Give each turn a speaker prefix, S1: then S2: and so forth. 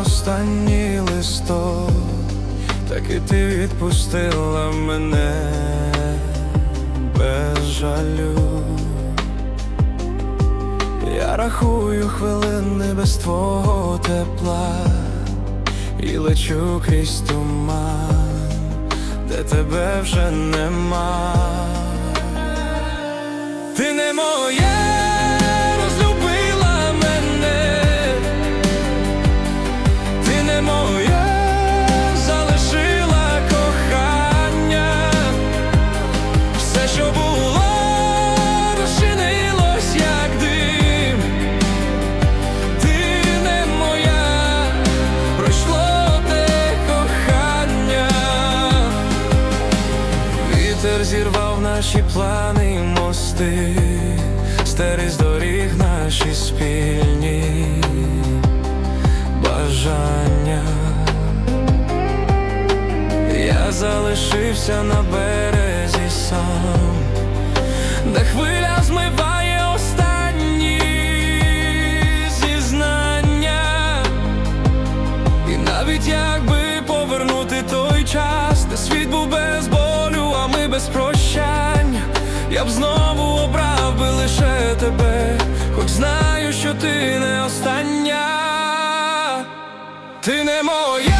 S1: останній листок, так і ти відпустила мене без жалю. Я рахую хвилини без твого тепла і лечу крізь туман, де тебе вже нема. Ти не моя наші плани мости, старий з доріг наші спільні бажання. Я залишився на березі сам, де хвиля змиває останні зізнання. І навіть якби повернути той час, де світ був без болю, а ми без прощань, я б знову обрав би лише тебе, хоч знаю, що ти не остання, ти не моя.